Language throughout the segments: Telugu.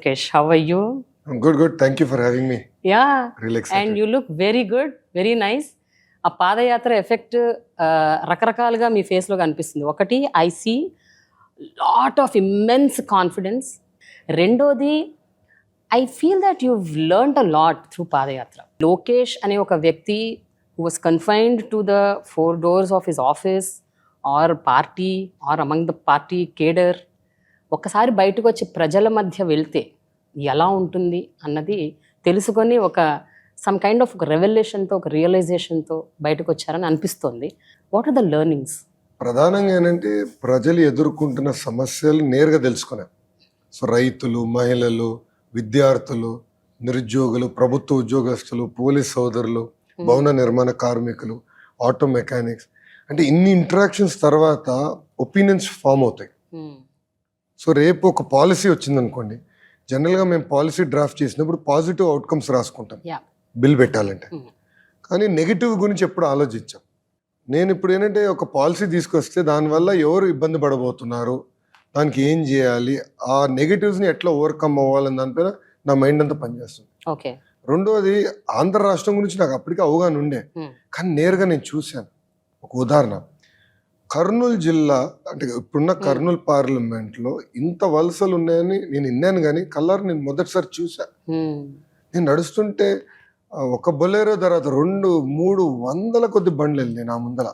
Lokesh. How are you? I'm good, good. Thank you for having me. Yeah, Really excited. and you look very good, very nice. ఆ పాదయాత్ర ఎఫెక్ట్ రకరకాలుగా మీ ఫేస్లో కనిపిస్తుంది ఒకటి I see lot of immense confidence రెండోది I feel that you learn a lot through padayatra Lokesh అనే ఒక వ్యక్తి who was confined to the four doors of his office or party or among the party cadre ఒక్కసారి బయటకు వచ్చి ప్రజల మధ్య వెళ్తే ఎలా ఉంటుంది అన్నది తెలుసుకొని ఒక సమ్ కైండ్ ఆఫ్ ఒక రెవల్యూషన్తో ఒక రియలైజేషన్తో బయటకు వచ్చారని అనిపిస్తోంది. వాట్ ఆర్ ద లెర్నింగ్స్ ప్రధానంగా ఏంటంటే ప్రజలు ఎదుర్కొంటున్న సమస్యలు నేరుగా తెలుసుకున్నాం సో రైతులు మహిళలు విద్యార్థులు నిరుద్యోగులు ప్రభుత్వ ఉద్యోగస్తులు పోలీస్ సోదరులు భవన నిర్మాణ కార్మికులు ఆటో మెకానిక్స్. అంటే ఇన్ని ఇంటరాక్షన్స్ తర్వాత ఒపీనియన్స్ ఫామ్ అవుతాయి. సో రేపు ఒక పాలసీ వచ్చిందనుకోండి జనరల్గా మేము పాలసీ డ్రాఫ్ట్ చేసినప్పుడు పాజిటివ్ అవుట్కమ్స్ రాసుకుంటాం. బిల్ పెట్టాలంటే. కానీ నెగిటివ్ గురించి ఎప్పుడు ఆలోచించాం. నేను ఇప్పుడు ఏంటంటే ఒక పాలసీ తీసుకొస్తే దానివల్ల ఎవరు ఇబ్బంది పడబోతున్నారు దానికి ఏం చేయాలి ఆ నెగిటివ్స్ని ఎట్లా ఓవర్కమ్ అవ్వాలని దానిపైన నా మైండ్ అంతా పనిచేస్తుంది. ఓకే రెండోది ఆంధ్ర రాష్ట్రం గురించి నాకు అప్పటికే అవగాహన ఉండే. కానీ నేరుగా నేను చూశాను. ఒక ఉదాహరణ. కర్నూలు జిల్లా అంటే ఇప్పుడున్న కర్నూలు పార్లమెంట్లో ఇంత వలసలు ఉన్నాయని నేను విన్నాను కానీ కలర్ నేను మొదటిసారి చూసా నేను నడుస్తుంటే ఒక బొలేరో తర్వాత రెండు మూడు వందల కొద్ది బండ్లు వెళ్ళినాయి నా ముందల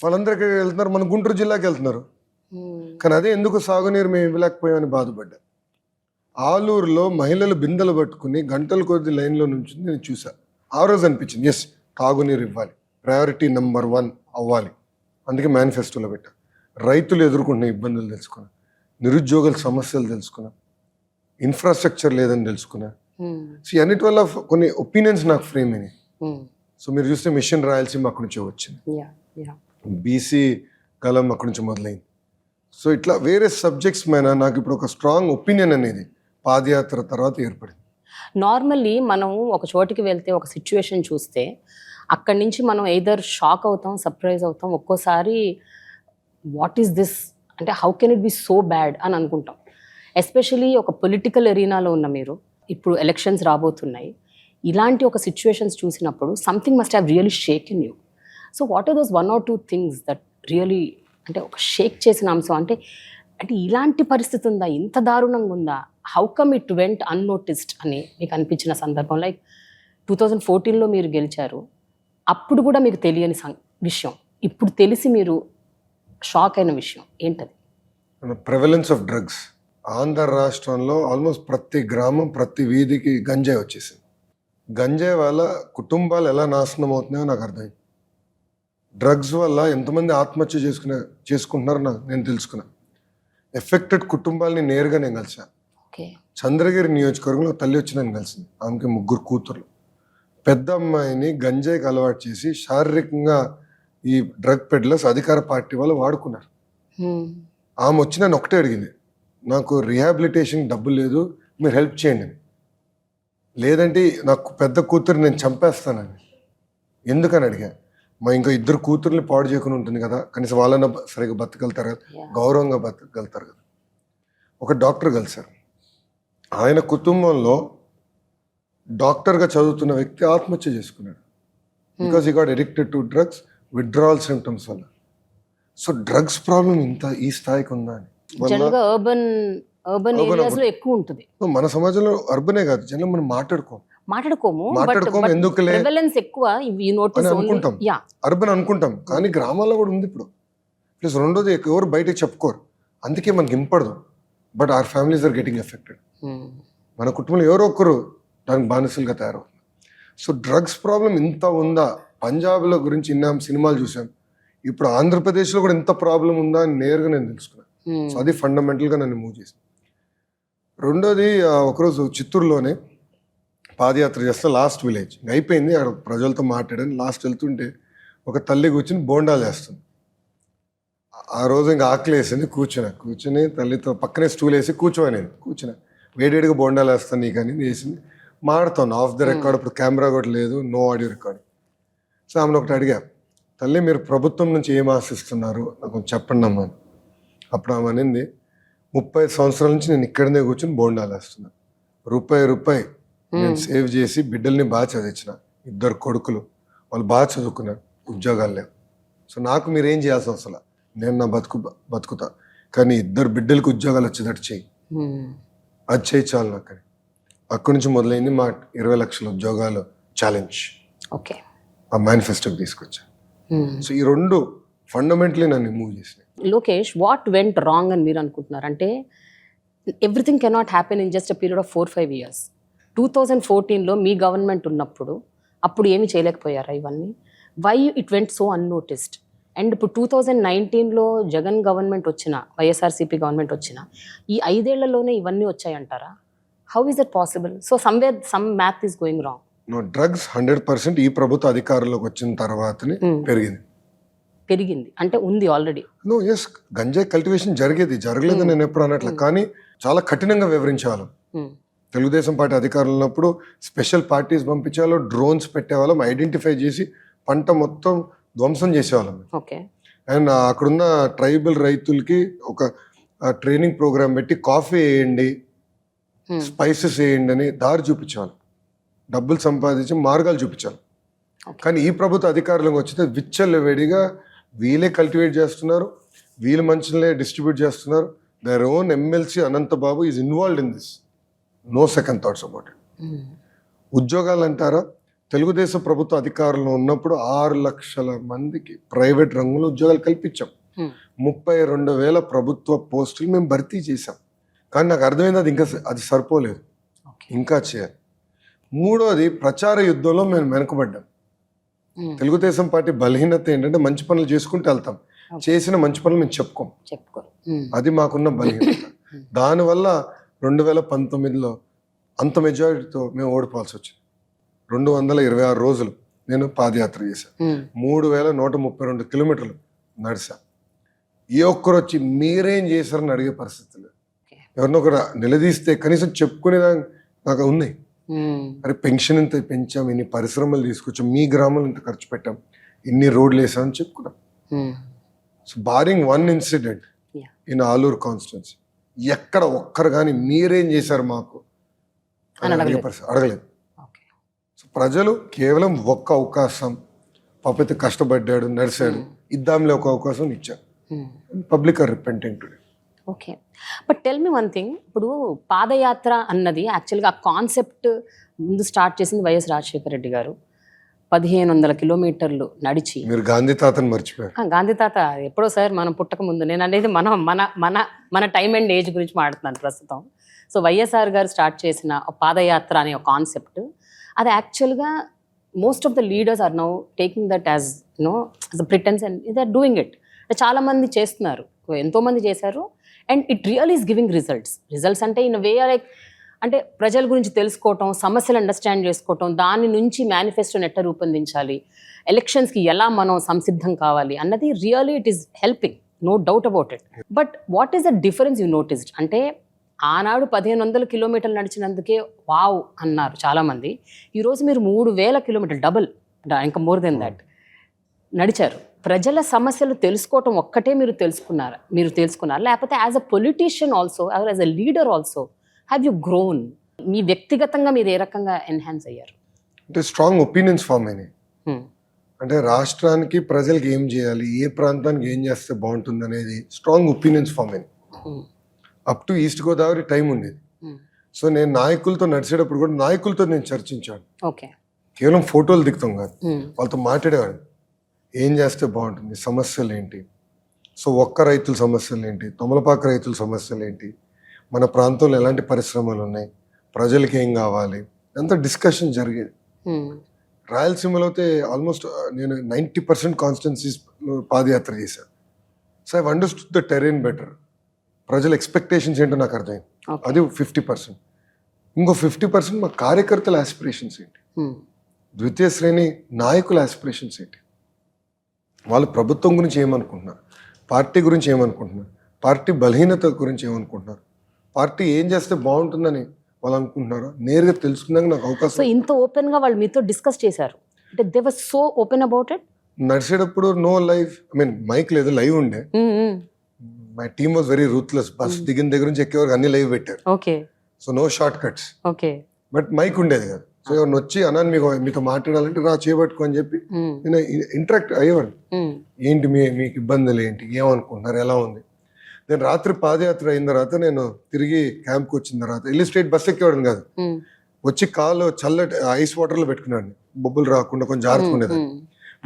వాళ్ళందరికీ వెళ్తున్నారు? మన గుంటూరు జిల్లాకి వెళ్తున్నారు. కానీ అదే ఎందుకు సాగునీరు మేము ఇవ్వలేకపోయామని బాధపడ్డా. ఆలూరులో మహిళలు బిందెలు పట్టుకుని గంటల కొద్ది లైన్లో నుంచి నేను చూసా ఆ రోజు అనిపించింది ఎస్ తాగునీరు ఇవ్వాలి. ప్రయారిటీ నెంబర్ వన్ అవ్వాలి. అందుకే మేనిఫెస్టోలో పెట్టా. రైతులు ఎదుర్కొంటున్న ఇబ్బందులు తెలుసుకున్నా. నిరుద్యోగుల సమస్యలు తెలుసుకున్నా. ఇన్ఫ్రాస్ట్రక్చర్ లేదని తెలుసుకున్నా. సో అన్నిటి వల్ల కొన్ని ఒపీనియన్స్ నాకు ఫ్రేమ్ అయినాయి. సో మీరు చూస్తే మిషన్ రాయలసీమ అక్కడి నుంచే వచ్చింది. బీసీ కలం అక్కడి నుంచి మొదలైంది. సో ఇట్లా వేరే సబ్జెక్ట్స్ మీద నాకు ఇప్పుడు ఒక స్ట్రాంగ్ ఒపీనియన్ అనేది పాదయాత్ర తర్వాత ఏర్పడింది. నార్మల్లీ మనం ఒక చోటికి వెళ్తే ఒక సిచ్యువేషన్ చూస్తే అక్కడి నుంచి మనం ఎయిదర్ షాక్ అవుతాం సర్ప్రైజ్ అవుతాం ఒక్కోసారి వాట్ ఈస్ దిస్ అంటే how can it be so bad అని అనుకుంటాం. ఎస్పెషలీ ఒక పొలిటికల్ ఎరీనాలో ఉన్న మీరు ఇప్పుడు ఎలక్షన్స్ రాబోతున్నాయి ఇలాంటి ఒక సిచ్యువేషన్స్ చూసినప్పుడు something must have really shake in you so what are those one or two things that really అంటే ఒక షేక్ చేసిన అంశం? అంటే అంటే ఇలాంటి పరిస్థితి ఉందా? ఇంత దారుణంగా ఉందా? How come it went unnoticed అని మీకు అనిపించిన సందర్భం లైక్ టూ థౌజండ్ ఫోర్టీన్లో మీరు గెలిచారు. అప్పుడు కూడా మీకు తెలియని విషయం. ఇప్పుడు తెలిసి మీరు షాక్ అయిన విషయం. ఏంటది? ప్రెవలెన్స్ ఆఫ్ డ్రగ్స్ ఆంధ్ర రాష్ట్రంలో ఆల్మోస్ట్ ప్రతి గ్రామం ప్రతి వీధికి గంజాయి వచ్చేసింది. గంజాయి వల్ల కుటుంబాలు ఎలా నాశనం అవుతున్నాయో నాకు అర్థమైంది డ్రగ్స్ వల్ల ఎంతమంది ఆత్మహత్య చేసుకునే చేసుకుంటున్నారో నాకు నేను తెలుసుకున్నా. ఎఫెక్టెడ్ కుటుంబాలని నేరుగా నేను కలిసా. ఓకే. చంద్రగిరి నియోజకవర్గంలో తల్లి వచ్చి నన్ను కలిసింది. ఆమెకి ముగ్గురు కూతుర్లు. పెద్ద అమ్మాయిని గంజాయికి అలవాటు చేసి శారీరకంగా ఈ డ్రగ్ పెడ్లర్స్ అధికార పార్టీ వాళ్ళు వాడుకున్నారు. ఆమె వచ్చి నన్ను ఒకటే అడిగింది నాకు రిహాబిలిటేషన్ డబ్బులు లేదు మీరు హెల్ప్ చేయండి. లేదంటే నాకు పెద్ద కూతురు నేను చంపేస్తానని. ఎందుకని అడిగా మా ఇంకా ఇద్దరు కూతుర్ని పాడు చేయకుండా ఉంటుంది కదా కనీసం వాళ్ళన్న సరిగ్గా బతకగలుగుతారు కదా. గౌరవంగా బతకగలుగుతారు కదా. ఒక డాక్టర్ కలిశారు. ఆయన కుటుంబంలో డాక్టర్గా చదువుతున్న వ్యక్తి ఆత్మహత్య చేసుకున్నాడు. Because he got addicted to drugs withdrawal symptoms వల్ల. సో డ్రగ్స్ ప్రాబ్లం ఇంత ఈ స్థాయికి ఉందా అని? వల్ల జనరల్గా అర్బన్ అర్బన్ Urban, ఏరియాస్లో ఎక్కువ ఉంటుంది. మన సమాజంలో అర్బనే కాదు. జనం మనం మాట్లాడుకోం మాట్లాడుకోము మాట్లాడుకోము, ఎందుకులే? ప్రివలెన్స్ ఎక్కువ నోటీస్ అనుకుంటాం. యా అర్బన్ అనుకుంటాం. కానీ గ్రామాల్లో కూడా ఉంది ఇప్పుడు. ప్లస్ రెండోది ఎవరు బయటకు చెప్పుకోరు. అందుకే మనకి ఇంపడదు. But our families are getting affected మన కుటుంబంలో ఎవరో ఒకరు దానికి బానిసలుగా తయారవుతున్నారు సో డ్రగ్స్ ప్రాబ్లం ఇంత ఉందా? పంజాబ్లో గురించి విన్నాం సినిమాలు చూసాం. ఇప్పుడు ఆంధ్రప్రదేశ్లో కూడా ఇంత ప్రాబ్లం ఉందా అని నేరుగా నేను తెలుసుకున్నాను సో అది ఫండమెంటల్గా నన్ను మూవ్ చేసింది. రెండోది ఒకరోజు చిత్తూరులోనే పాదయాత్ర చేస్తే లాస్ట్ విలేజ్. అయిపోయింది అక్కడ ప్రజలతో మాట్లాడాను. లాస్ట్ వెళ్తుంటే ఒక తల్లి కూర్చుని బోండాలు వేస్తుంది ఆ రోజు ఇంకా ఆకలి వేసింది కూర్చున్నా. కూర్చుని తల్లితో పక్కనే స్టూల్ వేసి కూర్చోనేది. కూర్చున్నా. వేడివేడిగా బోండాలు వేస్తాను నీకు అని వేసింది. మాడుతాను ఆఫ్ ద రికార్డ్ ఇప్పుడు కెమెరా కూడా లేదు నో ఆడియో రికార్డ్. సో ఆమెను ఒకటి అడిగా తల్లి మీరు ప్రభుత్వం నుంచి ఏం ఆశిస్తున్నారు? నాకు కొంచెం చెప్పండి అమ్మా. అప్పుడు ఆమె అనింది ముప్పై సంవత్సరాల నుంచి నేను ఇక్కడనే కూర్చొని బోండాలు వేస్తున్నా రూపాయి రూపాయి నేను సేవ్ చేసి బిడ్డల్ని బాగా చదివించిన ఇద్దరు కొడుకులు వాళ్ళు బాగా చదువుకున్నారు ఉద్యోగాలు లేవు. సో నాకు మీరు ఏం చేయాల్సిన అవసరం. నేను నా బతుకు బతుకుతా. కానీ ఇద్దరు బిడ్డలకు ఉద్యోగాలు వచ్చేటట్టు చెయ్యి. Hmm. అది చేయి చాలు నాకు. అక్కడి నుంచి మొదలైంది మా ఇరవై లక్షల ఉద్యోగాలు ఛాలెంజ్ ఓకే. ఆ మేనిఫెస్టోకి తీసుకొచ్చా Hmm. సో ఈ రెండు ఫండమెంటలీ నన్ను మూవ్ చేసినాయి. లోకేష్ వాట్ వెంట్ రాంగ్ అని మీరు అనుకుంటున్నారు? అంటే everything cannot happen in just a period of four five years two thousand ఫోర్టీన్లో మీ గవర్నమెంట్ ఉన్నప్పుడు అప్పుడు ఏమి చేయలేకపోయారా ఇవన్నీ? Why it went so unnoticed and ఇప్పుడు టూ థౌజండ్ నైన్టీన్లో జగన్ గవర్నమెంట్ వచ్చిన వైఎస్ఆర్సీపీ గవర్నమెంట్ వచ్చిన ఈ ఐదేళ్ళలోనే ఇవన్నీ వచ్చాయంటారా? How is it possible so somewhere some math is going wrong no drugs hundred percent ఈ ప్రభుత్వ అధికారంలోకి వచ్చిన తర్వాతనే పెరిగింది. పెరిగింది. అంటే ఉంది ఆల్రెడీ నో ఎస్ గంజాయి కల్టివేషన్ జరిగేది జరగలేదు నేను ఎప్పుడు అనట్లే. కానీ చాలా కఠినంగా వివరించేవాళ్ళం. తెలుగుదేశం పార్టీ అధికారంలో ఉన్నప్పుడు స్పెషల్ పార్టీస్ పంపించేవాళ్ళం డ్రోన్స్ పెట్టేవాళ్ళం ఐడెంటిఫై చేసి పంట మొత్తం ధ్వంసం చేసేవాళ్ళం. ఓకే అండ్ అక్కడున్న ట్రైబల్ రైతులకి ఒక ట్రైనింగ్ ప్రోగ్రామ్ పెట్టి కాఫీ వేయండి స్పైసెస్ వేయండి అని దారి చూపించేవాళ్ళం డబ్బులు సంపాదించి మార్గాలు చూపించాలి. కానీ ఈ ప్రభుత్వ అధికారంలోకి వచ్చితే విచ్చలవిడిగా వీళ్ళే కల్టివేట్ చేస్తున్నారు. వీళ్ళు మంచులే డిస్ట్రిబ్యూట్ చేస్తున్నారు. Their own MLC Anantha Babu is involved in this no second thoughts about it ఉద్యోగాలు అంటారా? తెలుగుదేశం ప్రభుత్వ అధికారంలో ఉన్నప్పుడు ఆరు లక్షల మందికి ప్రైవేట్ రంగంలో ఉద్యోగాలు కల్పించాం. ముప్పై రెండు వేల ప్రభుత్వ పోస్టులు మేము భర్తీ చేశాం. కానీ నాకు అర్థమైంది అది ఇంకా అది సరిపోలేదు. ఇంకా చేయాలి. మూడోది ప్రచార యుద్ధంలో మేము వెనుకబడ్డాం. తెలుగుదేశం పార్టీ బలహీనత ఏంటంటే మంచి పనులు చేసుకుంటూ వెళ్తాం. చేసిన మంచి పనులు మేము చెప్పుకోం. చెప్పుకో. అది మాకున్న బలహీనత. దానివల్ల రెండు వేల పంతొమ్మిదిలో అంత మెజారిటీతో మేము ఓడిపోవాల్సి వచ్చింది. రెండు వందల ఇరవై ఆరు రోజులు నేను పాదయాత్ర చేశాను. మూడు వేల నూట ముప్పై రెండు కిలోమీటర్లు నడిచా ఏ ఒక్కరు వచ్చి మీరేం చేశారని అడిగే పరిస్థితి లేదు. Okay. ఎవరినొకరు నిలదీస్తే కనీసం చెప్పుకునేదా నాకు ఉన్నాయి అరే పెన్షన్ ఇంత పెంచాం ఇన్ని పరిశ్రమలు తీసుకొచ్చాం మీ గ్రామంలో ఇంత ఖర్చు పెట్టాం ఇన్ని రోడ్లు వేసామని చెప్పుకున్నాం so barring one incident. In Aluru constituency ఎక్కడ ఒక్కరు కానీ మీరేం చేశారు మాకు అని అడిగే అడగలేదు. సో ప్రజలు కేవలం ఒక్క అవకాశం పాపైతే కష్టపడ్డాడు నడిచాడు ఇద్దాంలే ఒక అవకాశం ఇచ్చారు. Public are repenting today okay but tell me one thing ఇప్పుడు పాదయాత్ర అన్నది యాక్చువల్గా ఆ కాన్సెప్ట్ ముందు స్టార్ట్ చేసింది వైఎస్ రాజశేఖర రెడ్డి గారు. పదిహేను వందల కిలోమీటర్లు నడిచి. మీరు గాంధీ తాతను మర్చిపోయారు. గాంధీ తాత ఎప్పుడో సార్ మనం పుట్టక ముందు నేను అనేది మనం మన మన మన టైం అండ్ ఏజ్ గురించి మాట్లాడుతున్నాను ప్రస్తుతం. సో వైఎస్ఆర్ గారు స్టార్ట్ చేసిన పాదయాత్ర అనే ఒక కాన్సెప్ట్ అది యాక్చువల్గా most of the leaders are now taking that as no as pretence and they are doing it చాలా మంది చేస్తున్నారు. ఎంతో మంది చేశారు. And it real is giving results results అంటే ఇన్ వే లైక్ అంటే ప్రజల గురించి తెలుసుకోవటం సమస్యలు అండర్స్టాండ్ చేసుకోవటం దాని నుంచి మేనిఫెస్టోని ఎట్ట రూపొందించాలి ఎలక్షన్స్కి ఎలా మనం సంసిద్ధం కావాలి అన్నది really it is helping no doubt about it but what is the difference you noticed అంటే ఆనాడు పదిహేను వందల కిలోమీటర్లు నడిచినందుకే వావ్ అన్నారు చాలామంది. ఈరోజు మీరు మూడు వేల కిలోమీటర్లు డబుల్ ఇంకా మోర్ దెన్ దాట్ నడిచారు. ప్రజల సమస్యలు తెలుసుకోవటం ఒక్కటే మీరు తెలుసుకున్నారు మీరు తెలుసుకున్నారు? లేకపోతే as a politician also as a leader also have you grown మీ వ్యక్తిగతంగా మీరు ఏ రకంగా ఎన్హాన్స్ అయ్యారు? అంటే స్ట్రాంగ్ ఒపీనియన్స్ ఫామ్ అయినాయి. Hmm. అంటే రాష్ట్రానికి ప్రజలకు ఏం చేయాలి ఏ ప్రాంతానికి ఏం చేస్తే బాగుంటుంది అనేది స్ట్రాంగ్ ఒపీనియన్స్ ఫామ్ అయినాయి. Hmm. Up to east Godavari time ఉండేది. Hmm. సో నేను నాయకులతో నడిచేటప్పుడు కూడా నాయకులతో నేను చర్చించాను. ఓకే కేవలం ఫోటోలు దిగుతాం కాదు. Hmm. వాళ్ళతో మాట్లాడేవాడు ఏం చేస్తే బాగుంటుంది? సమస్యలు ఏంటి సో ఒక్క రైతుల సమస్యలు ఏంటి తొమలపాక రైతుల సమస్యలు ఏంటి మన ప్రాంతంలో ఎలాంటి పరిశ్రమలు ఉన్నాయి ప్రజలకి ఏం కావాలి? అంతా డిస్కషన్ జరిగేది. రాయలసీమలో అయితే ఆల్మోస్ట్ నేను నైంటీ పర్సెంట్ కాన్స్టిట్యున్సీస్లో పాదయాత్ర చేశాను so I understood the terrain better. ప్రజల ఎక్స్పెక్టేషన్స్ ఏంటో నాకు అర్థమైంది. అది ఫిఫ్టీ పర్సెంట్. ఇంకో ఫిఫ్టీ పర్సెంట్ మా కార్యకర్తల ఆస్పిరేషన్స్ ఏంటి. ద్వితీయ శ్రేణి నాయకుల ఆస్పిరేషన్స్ ఏంటి? వాళ్ళు ప్రభుత్వం గురించి ఏమనుకుంటున్నారు? పార్టీ గురించి ఏమనుకుంటున్నారు? పార్టీ బలహీనత గురించి ఏమనుకుంటున్నారు? పార్టీ ఏం చేస్తే బాగుంటుందని వాళ్ళు అనుకుంటున్నారో? నేరుగా తెలుసుకున్నాక నాకు అవకాశం ఇంత ఓపెన్గా వాళ్ళు మీతో డిస్కస్ చేశారు. అంటే they so open about it? నడిచేటప్పుడు no live I mean mic లేదు లైవ్ ఉండే. My team was very ruthless. Bus దిగిన దగ్గర నుంచి ఎక్కే వరకు అన్ని లైవ్ పెట్టారు. Okay. So no short cuts okay. But mic ఉండేది కదా. సో ఎవరిని వచ్చి అన్నాను మీకు మీతో మాట్లాడాలంటే రా చేపట్టుకో అని చెప్పి నేను ఇంటరాక్ట్ అయ్యేవాడిని. ఏంటి మీ మీకు ఇబ్బందులు ఏంటి? ఏమనుకుంటున్నారు? ఎలా ఉంది? నేను రాత్రి పాదయాత్ర అయిన తర్వాత నేను తిరిగి క్యాంప్కి వచ్చిన తర్వాత వెళ్ళి స్ట్రేట్ బస్ ఎక్కేవాడిని కాదు. వచ్చి కాలు చల్లటి ఐస్ వాటర్లో పెట్టుకున్నాడు బొబ్బులు రాకుండా కొంచెం ఉమ్,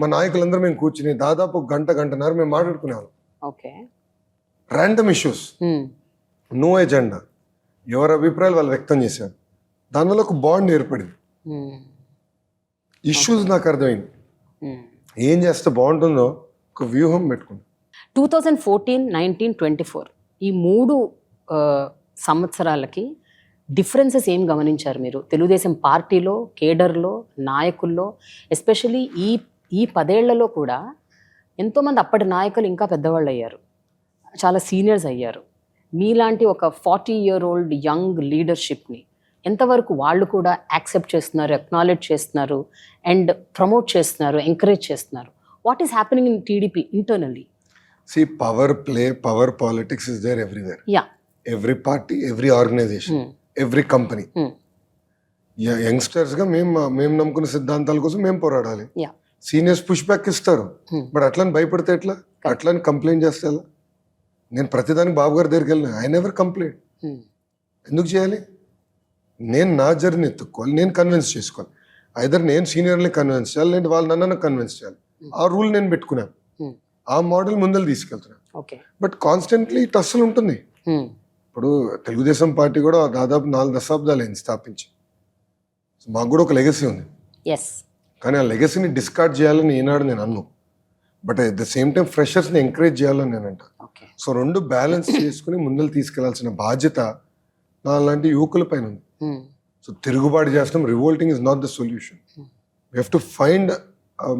మా నాయకులందరూ మేము కూర్చుని దాదాపు గంట గంటన్నర మేము మాట్లాడుకునేవాళ్ళం. ర్యాండమ్ ఇష్యూస్ నో ఎజెండా ఎవరి అభిప్రాయాలు వాళ్ళు వ్యక్తం చేశారు. దానివల్ల ఒక బాండ్ ఏర్పడింది. ఇష్యూస్ నాకు అర్థమైంది. ఏం చేస్తే బాగుంటుందో ఒక వ్యూహం పెట్టుకున్నాను two thousand fourteen nineteen twenty four ఈ మూడు సంవత్సరాలకి డిఫరెన్సెస్ ఏం గమనించారు మీరు? తెలుగుదేశం పార్టీలో కేడర్లో నాయకుల్లో ఎస్పెషలీ ఈ ఈ పదేళ్ళలో కూడా ఎంతోమంది అప్పటి నాయకులు ఇంకా పెద్దవాళ్ళు అయ్యారు చాలా సీనియర్స్ అయ్యారు. మీలాంటి ఒక ఫార్టీ ఇయర్ ఓల్డ్ యంగ్ లీడర్షిప్ని ఎంతవరకు వాళ్ళు కూడా యాక్సెప్ట్ చేస్తున్నారు అక్నాలెడ్జ్ చేస్తున్నారు అండ్ ప్రమోట్ చేస్తున్నారు ఎంకరేజ్ చేస్తున్నారు? What is happening in TDP internally see power play power politics is there everywhere yeah every party every organisation every company Hmm. యంగ్స్టర్స్గా మేము మేము నమ్ముకున్న సిద్ధాంతాల కోసం మేము పోరాడాలి. యా సీనియర్స్ పుష్ బ్యాక్ ఇస్తారు. Hmm. బట్ అట్లని భయపడితే ఎట్లా? అట్లని కంప్లైంట్ చేస్తే ఎలా? నేను ప్రతిదానికి బాబు గారి దగ్గరికి వెళ్ళిన ఐ నెవర్ కంప్లైంట్ ఎందుకు చేయాలి? నేను నా జర్నీ ఎత్తుక్కోవాలి నేను కన్విన్స్ చేసుకోవాలి. ఐదర్ నేను సీనియర్ని కన్విన్స్ చేయాలి లేదంటే వాళ్ళు నన్ను కన్విన్స్ చేయాలి. ఆ రూల్ నేను పెట్టుకున్నాను. Hmm. ఆ మోడల్ ముందలు తీసుకెళ్తున్నాను. బట్ కాన్స్టెంట్లీ టస్సులు ఉంటుంది. ఇప్పుడు తెలుగుదేశం పార్టీ కూడా దాదాపు నాలుగు దశాబ్దాలు అయింది స్థాపించి. మాకు కూడా ఒక లెగసీ ఉంది. కానీ ఆ లెగసీని డిస్కార్డ్ చేయాలని ఈనాడు నేను అన్ను. But at the same time ఫ్రెషర్స్ని encourage చేయాలని నేను అంట సో రెండు బ్యాలెన్స్ చేసుకుని ముందలు తీసుకెళ్ళాల్సిన బాధ్యత లాంటి యువకుల పైన ఉంది. సో తిరుగుబాటు చేస్తాం. Revolting is not the solution we have to find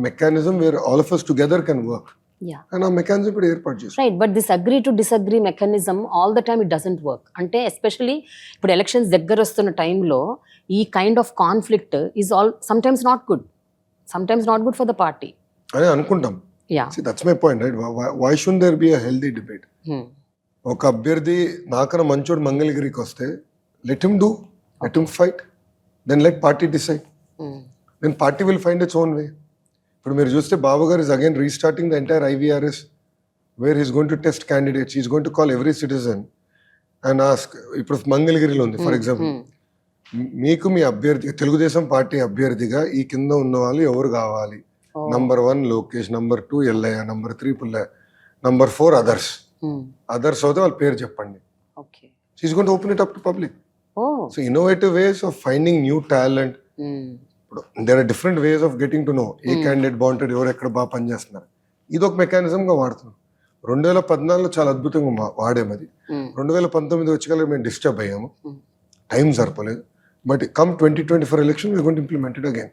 mechanism where all of us together can work yeah and ఆ మెకానిజం ఇప్పుడు ఏర్పాటు చేస్తాం. Right but this agree to disagree mechanism all the time it doesn't work అంటే ఎస్పెషలీ ఇప్పుడు ఎలక్షన్స్ దగ్గర వస్తున్న టైంలో ఈ kind of conflict is all sometimes not good sometimes not good for the party అని అనుకుంటాం yeah that's my point right why should there be a healthy debate ఒక అభ్యర్థి నాకన్నా మంచోడు మంగళగిరికి వస్తే let him do let him fight then let party decide then party will find its own way ఇప్పుడు మీరు చూస్తే Babu garu is again restarting the entire IVRS where is going to test candidates is going to call every citizen and ask ఇప్పుడు మంగళగిరిలో ఉంది ఫర్ ఎగ్జాంపుల్ మీకు మీ అభ్యర్థి తెలుగుదేశం పార్టీ అభ్యర్థిగా ఈ కింద ఉన్న వాళ్ళు ఎవరు కావాలి? Number one Lokesh. Number two Ellaiah. Number three Pullaiah. Number four others others అయితే వాళ్ళ పేరు చెప్పండి. Open it up to public so innovative ways of finding new talent ఇప్పుడు there are different ways of getting to know A candidate బాగుంటాడు ఎవరు ఎక్కడ బాగా పనిచేస్తున్నారు? ఇది ఒక మెకానిజంగా వాడుతున్నాం. రెండు వేల పద్నాలుగులో చాలా అద్భుతంగా వాడాము అది. రెండు వేల పంతొమ్మిది వచ్చి మేము డిస్టర్బ్ అయ్యాము. Hmm. టైం సరిపోలేదు. But come twenty twenty four election we gonna implemented again